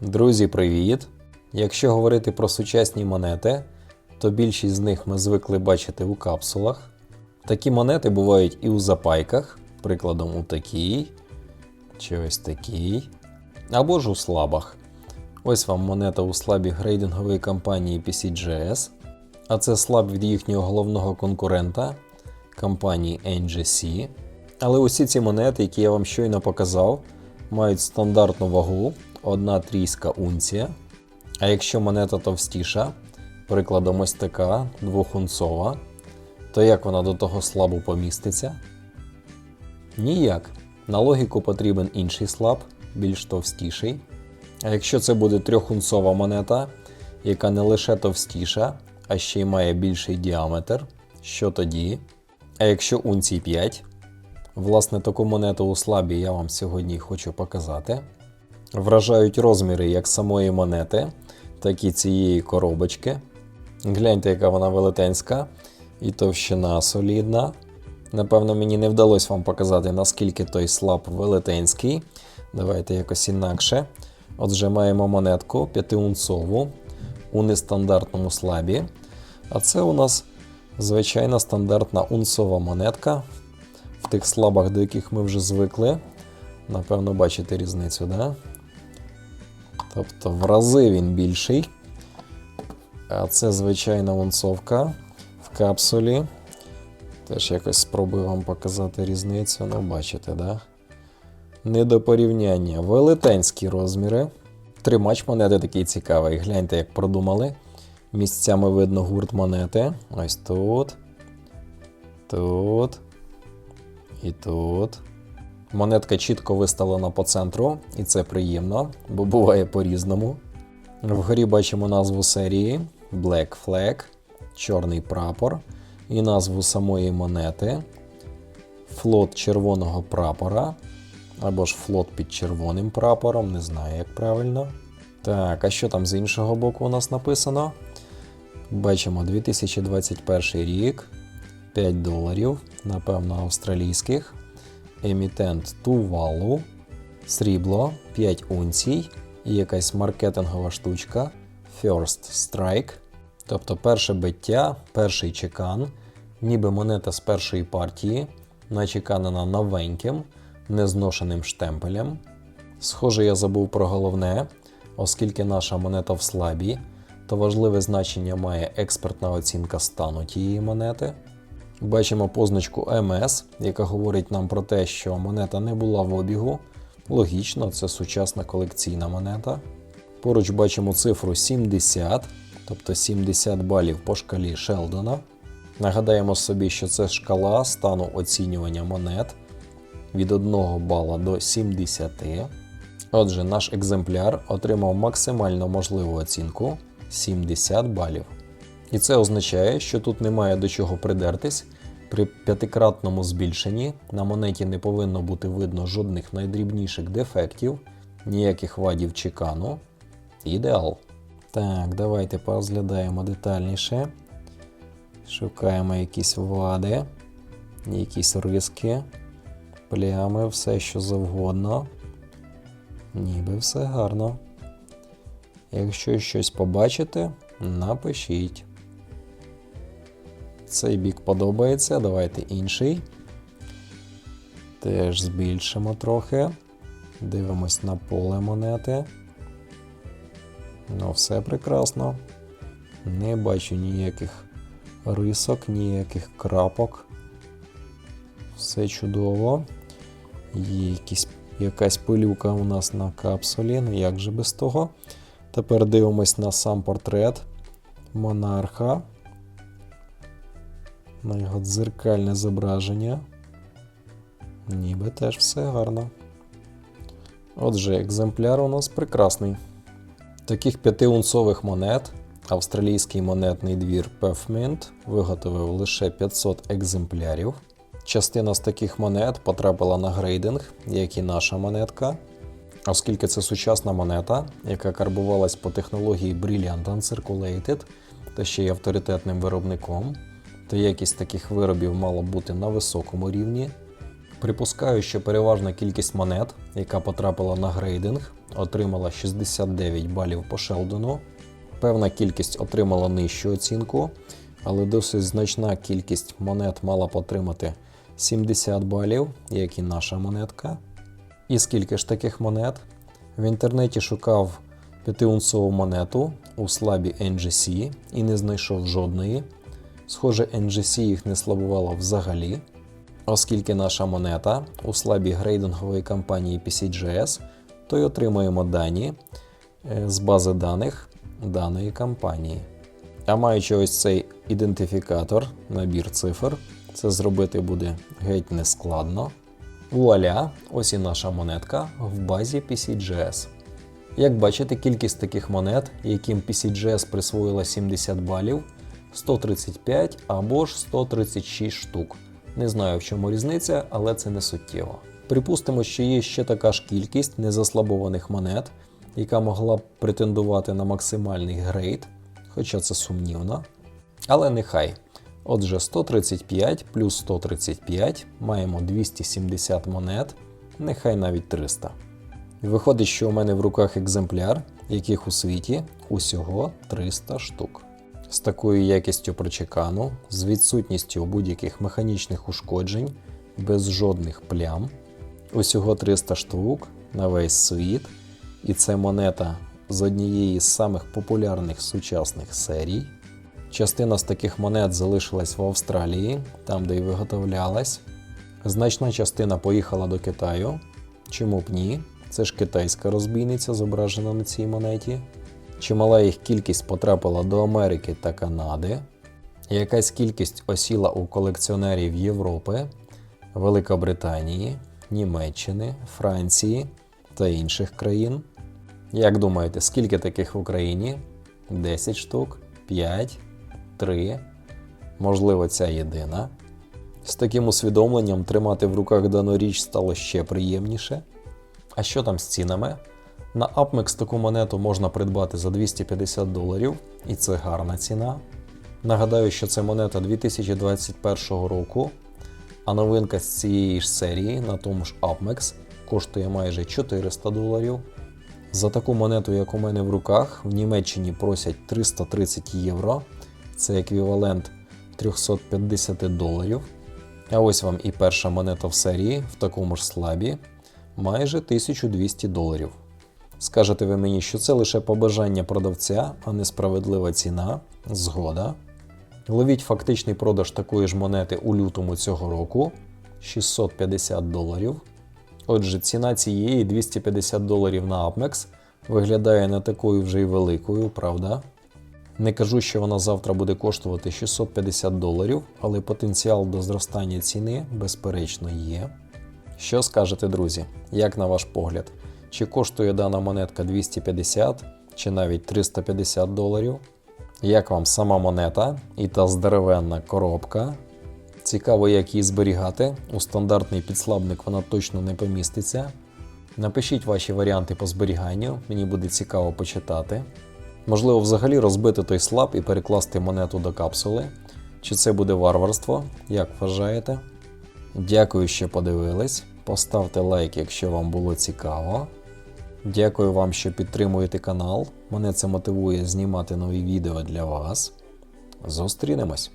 Друзі, привіт! Якщо говорити про сучасні монети, то більшість з них ми звикли бачити у капсулах. Такі монети бувають і у запайках, прикладом у такій, чи ось такій, або ж у слабах. Ось вам монета у слабі грейдингової компанії PCGS, а це слаб від їхнього головного конкурента компанії NGC. Але усі ці монети, які я вам щойно показав, мають стандартну вагу, одна трійська унція. А якщо монета товстіша, прикладом ось така, двохунцова, то як вона до того слабу поміститься? Ніяк. На логіку потрібен інший слаб, більш товстіший. А якщо це буде трьохунцова монета, яка не лише товстіша, а ще й має більший діаметр, що тоді? А якщо унцій 5? Власне, таку монету у слабі я вам сьогодні хочу показати. Вражають розміри як самої монети, так і цієї коробочки. Гляньте, яка вона велетенська і товщина солідна. Напевно, мені не вдалося вам показати, наскільки той слаб велетенський. Давайте якось інакше. Отже, маємо монетку 5-унцову у нестандартному слабі. А це у нас звичайна стандартна унцова монетка. В тих слабах, до яких ми вже звикли. Напевно, бачите різницю, да? Тобто в рази він більший. А це звичайна унцовка в капсулі. Теж якось спробую вам показати різницю. Ну, бачите, да? Не до порівняння. Велетенські розміри. Тримач монети такий цікавий. Гляньте, як продумали. Місцями видно гурт монети. Ось тут. Тут. І тут. Монетка чітко виставлена по центру, і це приємно, бо буває по-різному. Вгорі бачимо назву серії Black Flag, чорний прапор, і назву самої монети, флот червоного прапора, або ж флот під червоним прапором, не знаю, як правильно. Так, а що там з іншого боку у нас написано? Бачимо 2021 рік, 5 доларів, напевно, австралійських. Емітент Тувалу, срібло 5 унцій і якась маркетингова штучка First Strike. Тобто перше биття, перший чекан, ніби монета з першої партії, начеканена новеньким, незношеним штемпелем. Схоже, я забув про головне, оскільки наша монета в слабі, то важливе значення має експертна оцінка стану тієї монети. Бачимо позначку МС, яка говорить нам про те, що монета не була в обігу. Логічно, це сучасна колекційна монета. Поруч бачимо цифру 70, тобто 70 балів по шкалі Шелдона. Нагадаємо собі, що це шкала стану оцінювання монет від 1 бала до 70. Отже, наш екземпляр отримав максимально можливу оцінку 70 балів. І це означає, що тут немає до чого придертись. При п'ятикратному збільшенні на монеті не повинно бути видно жодних найдрібніших дефектів, ніяких вадів чекану. Ідеал. Так, давайте порозглядаємо детальніше. Шукаємо якісь вади, якісь риски, плями, все що завгодно. Ніби все гарно. Якщо щось побачите, напишіть. Цей бік подобається, давайте інший. Теж збільшимо трохи. Дивимось на поле монети. Ну, все прекрасно. Не бачу ніяких рисок, ніяких крапок. Все чудово. Є якісь, якась пилюка у нас на капсулі, ну як же без того. Тепер дивимось на сам портрет монарха. На його дзеркальне зображення. Ніби теж все гарно. Отже, екземпляр у нас прекрасний. Таких п'ятиунцових монет австралійський монетний двір Pefmint виготовив лише 500 екземплярів. Частина з таких монет потрапила на грейдинг, як і наша монетка. Оскільки це сучасна монета, яка карбувалась по технології Brilliant Uncirculated та ще й авторитетним виробником, то якість таких виробів мала бути на високому рівні. Припускаю, що переважна кількість монет, яка потрапила на грейдинг, отримала 69 балів по Шелдону. Певна кількість отримала нижчу оцінку, але досить значна кількість монет мала отримати 70 балів, як і наша монетка. І скільки ж таких монет? В інтернеті шукав 5-унцову монету у слабі NGC і не знайшов жодної. Схоже, NGC їх не слабувало взагалі, оскільки наша монета у слабі грейдингової компанії PCGS, то й отримуємо дані е, з бази даних даної компанії. А маючи ось цей ідентифікатор, набір цифр, це зробити буде геть нескладно. Вуаля, ось і наша монетка в базі PCGS. Як бачите, кількість таких монет, яким PCGS присвоїла 70 балів, 135 або ж 136 штук. Не знаю в чому різниця, але це не суттєво. Припустимо, що є ще така ж кількість незаслабованих монет, яка могла б претендувати на максимальний грейд, хоча це сумнівно. Але нехай. Отже, 135 плюс 135 маємо 270 монет, нехай навіть 300. Виходить, що у мене в руках екземпляр, яких у світі усього 300 штук. З такою якістю прочекану, з відсутністю будь-яких механічних ушкоджень, без жодних плям. Усього 300 штук на весь світ. І це монета з однієї з самих популярних сучасних серій. Частина з таких монет залишилась в Австралії, там де й виготовлялась. Значна частина поїхала до Китаю. Чому б ні? Це ж китайська розбійниця, зображена на цій монеті. Чимала їх кількість потрапила до Америки та Канади. Якась кількість осіла у колекціонерів Європи, Великобританії, Німеччини, Франції та інших країн. Як думаєте, скільки таких в Україні? 10 штук, 5, 3, можливо, ця єдина. З таким усвідомленням тримати в руках дану річ стало ще приємніше. А що там з цінами? На Upmex таку монету можна придбати за 250 доларів, і це гарна ціна. Нагадаю, що це монета 2021 року, а новинка з цієї ж серії на тому ж Upmex коштує майже 400 доларів. За таку монету, як у мене в руках, в Німеччині просять 330 євро, це еквівалент 350 доларів. А ось вам і перша монета в серії в такому ж слабі майже 1200 доларів. Скажете ви мені, що це лише побажання продавця, а не справедлива ціна. Згода. Ловіть фактичний продаж такої ж монети у лютому цього року 650 доларів. Отже, ціна цієї 250 доларів на Upmex виглядає не такою вже й великою, правда? Не кажу, що вона завтра буде коштувати 650 доларів, але потенціал до зростання ціни, безперечно, є. Що скажете, друзі? Як на ваш погляд? Чи коштує дана монетка 250 чи навіть 350 доларів? Як вам сама монета і та здоровенна коробка? Цікаво, як її зберігати. У стандартний підслабник вона точно не поміститься. Напишіть ваші варіанти по зберіганню, мені буде цікаво почитати. Можливо, взагалі розбити той слаб і перекласти монету до капсули. Чи це буде варварство? Як вважаєте? Дякую, що подивились. Поставте лайк, якщо вам було цікаво. Дякую вам, що підтримуєте канал. Мене це мотивує знімати нові відео для вас. Зустрінемось!